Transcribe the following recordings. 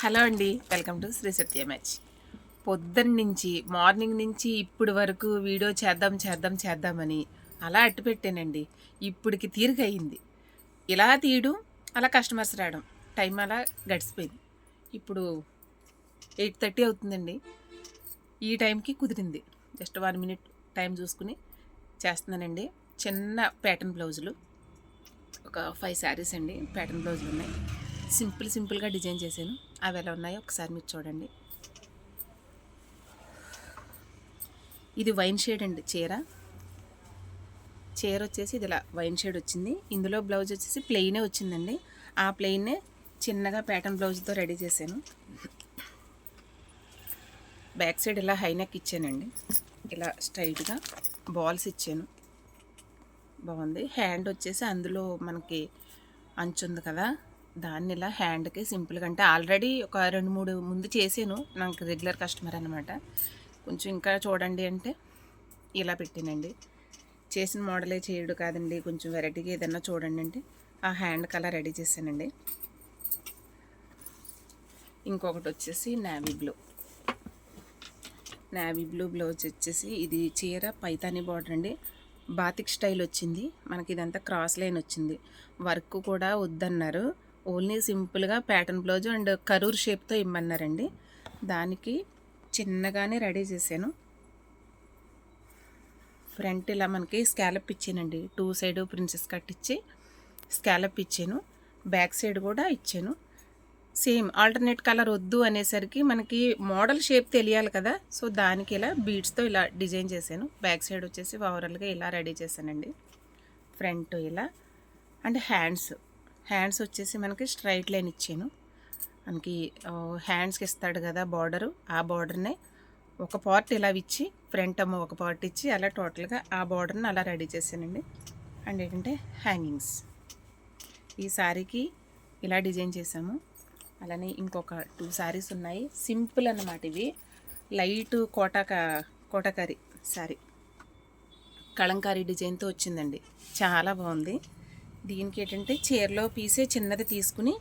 Hello అండి welcome to Shri Satya match పొద్దున్న నుంచి మార్నింగ్ నుంచి ఇప్పుడు వరకు వీడియో చేద్దాం చేద్దాం చేద్దామని అలా అట్టు పెట్టానండి. ఇప్పటికి తీరిక అయింది ఇలా తీయడం అలా కస్టమర్స్ రావడం టైం అలా గడిచిపోయింది. ఇప్పుడు ఎయిట్ థర్టీ అవుతుందండి. ఈ టైంకి కుదిరింది. జస్ట్ వన్ మినిట్ టైం చూసుకుని చేస్తున్నానండి. చిన్న ప్యాటర్న్ బ్లౌజులు ఒక ఫైవ్ శారీస్ అండి ప్యాటర్న్ బ్లౌజులు ఉన్నాయి. సింపుల్ సింపుల్గా డిజైన్ చేశాను. అవి ఎలా ఉన్నాయో ఒకసారి మీరు చూడండి. ఇది వైన్ షేడ్ అండి చీర. చీర వచ్చేసి ఇది ఇలా వైన్ షేడ్ వచ్చింది. ఇందులో బ్లౌజ్ వచ్చేసి ప్లెయినే వచ్చిందండి. ఆ ప్లెయిన్నే చిన్నగా ప్యాటర్న్ బ్లౌజ్తో రెడీ చేశాను. బ్యాక్ సైడ్ ఇలా హై నెక్ ఇచ్చానండి. ఇలా స్ట్రైట్గా బాల్స్ ఇచ్చాను. బాగుంది. హ్యాండ్ వచ్చేసి అందులో మనకి అంచు ఉంది కదా. దాన్ని ఇలా హ్యాండ్కి సింపుల్గా అంటే ఆల్రెడీ ఒక రెండు మూడు ముందు చేసాను. నాకు రెగ్యులర్ కస్టమర్ అనమాట కొంచెం ఇంకా చూడండి అంటే ఇలా పెట్టానండి. చేసిన మోడలే చేయడు కాదండి. కొంచెం వెరైటీగా ఏదన్నా చూడండి అంటే ఆ హ్యాండ్ కలర్ రెడీ చేశానండి. ఇంకొకటి వచ్చేసి navy blue. Navy blue blouse వచ్చేసి ఇది చీర పైతాని బార్డర్ అండి. బాతిక్ స్టైల్ వచ్చింది. మనకి ఇదంతా క్రాస్ లైన్ వచ్చింది. వర్క్ కూడా వద్దన్నారు. ఓన్లీ సింపుల్గా ప్యాటర్న్ బ్లౌజ్ అండ్ కరూర్ షేప్తో ఇమ్మన్నారండి. దానికి చిన్నగానే రెడీ చేశాను. ఫ్రంట్ ఇలా మనకి స్కాలప్ ఇచ్చానండి. టూ సైడ్ ప్రిన్సెస్ కట్ ఇచ్చి స్కాలప్ ఇచ్చాను. బ్యాక్ సైడ్ కూడా ఇచ్చాను. సేమ్ ఆల్టర్నేట్ కలర్ వద్దు అనేసరికి మనకి మోడల్ షేప్ తెలియాలి కదా సో దానికి ఇలా బీడ్స్తో ఇలా డిజైన్ చేశాను. బ్యాక్ సైడ్ వచ్చేసి ఓవరాల్గా ఇలా రెడీ చేశానండి. ఫ్రంట్ ఇలా అండ్ హ్యాండ్స్. హ్యాండ్స్ వచ్చేసి మనకి స్ట్రైట్ లైన్ ఇచ్చాను. మనకి హ్యాండ్స్కి ఇస్తాడు కదా బార్డరు ఆ బార్డర్నే ఒక పార్ట్ ఇలా ఇచ్చి ఫ్రంట్ అమ్మ ఒక పార్ట్ ఇచ్చి అలా టోటల్గా ఆ బార్డర్ని అలా రెడీ చేశానండి. అండ్ ఏంటంటే హ్యాంగింగ్స్. ఈ శారీకి ఇలా డిజైన్ చేసాము అలానే ఇంకొక టూ శారీస్ ఉన్నాయి. సింపుల్ అన్నమాట ఇవి. లైట్ కోటాక కోటకారి శారీ కళంకారీ డిజైన్తో వచ్చిందండి. చాలా బాగుంది. దీనికి ఏంటంటే చీరలో పీసే చిన్నది తీసుకుని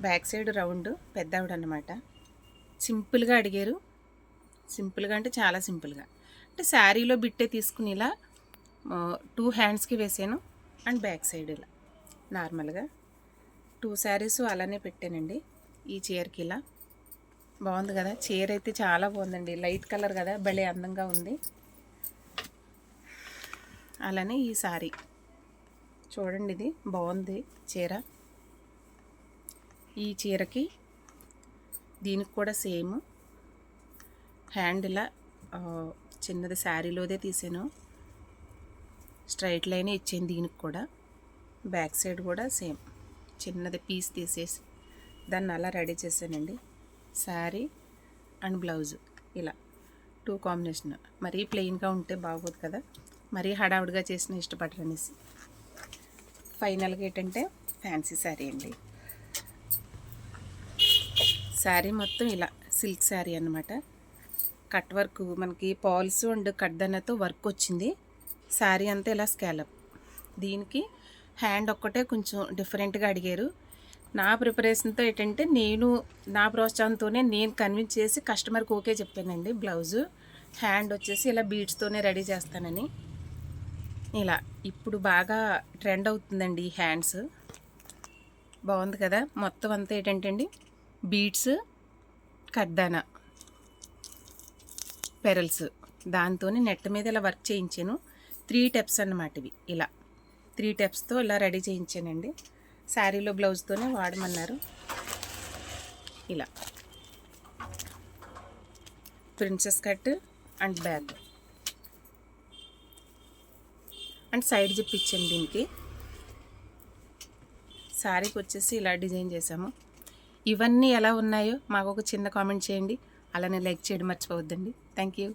బ్యాక్ సైడ్ రౌండ్ పెద్దవిడ అనమాట సింపుల్గా అడిగారు. సింపుల్గా అంటే చాలా సింపుల్గా. అంటే శారీలో బిట్టే తీసుకుని ఇలా టూ హ్యాండ్స్కి వేసాను అండ్ బ్యాక్ సైడ్ ఇలా. నార్మల్గా టూ శారీస్ అలానే పెట్టానండి ఈ చీరకి ఇలా. బాగుంది కదా? చీర అయితే చాలా బాగుందండి. లైట్ కలర్ కదా? భలే అందంగా ఉంది. అలానే ఈ శారీ. చూడండి ఇది. బాగుంది చీర. ఈ చీరకి దీనికి కూడా సేమ్ హ్యాండ్ ఇలా చిన్నది శారీలోదే తీసాను. స్ట్రైట్ లైన్ ఇచ్చాను దీనికి కూడా. బ్యాక్ సైడ్ కూడా సేమ్ చిన్నది పీస్ తీసేసి దాన్ని అలా రెడీ చేశానండి. శారీ అండ్ బ్లౌజ్ ఇలా టూ కాంబినేషన్ మరీ ప్లెయిన్గా ఉంటే బాగోదు కదా. మరీ హడావుడిగా చేసిన ఇష్టపడరు అనేసి ఫైనల్గా ఏంటంటే ఫ్యాన్సీ శారీ అండి. శారీ మొత్తం ఇలా సిల్క్ శారీ అనమాట కట్ వర్క్ మనకి పాల్స్ అండ్ కడ్దనతో వర్క్ వచ్చింది. శారీ అంతా ఇలా స్కాలప్. దీనికి హ్యాండ్ ఒక్కటే కొంచెం డిఫరెంట్గా అడిగారు. నా ప్రిపరేషన్తో ఏంటంటే నేను నా ప్రోత్సాహంతోనే నేను కన్విన్స్ చేసి కస్టమర్కి ఓకే చెప్పానండి బ్లౌజు. హ్యాండ్ వచ్చేసి ఇలా బీడ్స్తోనే రెడీ చేస్తానని. ఇలా ఇప్పుడు బాగా ట్రెండ్ అవుతుందండి ఈ హ్యాండ్స్ బాగుంది కదా? మొత్తం అంతా ఏంటంటే అండి బీడ్స్ కర్దానా పెరల్స్. దాంతోనే నెట్ మీద ఇలా వర్క్ చేయించాను. త్రీ టెప్స్ అన్నమాట ఇవి ఇలా. త్రీ టెప్స్తో ఇలా రెడీ చేయించానండి. శారీలో బ్లౌజ్తోనే వాడమన్నారు. ఇలా. Princess cut and back and side zip దీనికి. శారీకి వచ్చేసి ఇలా డిజైన్ చేసాము ఇవన్నీ ఎలా ఉన్నాయో మాకు ఒక చిన్న కామెంట్ చేయండి. అలానే లైక్ చేయడం మర్చిపోవద్దండి. Thank you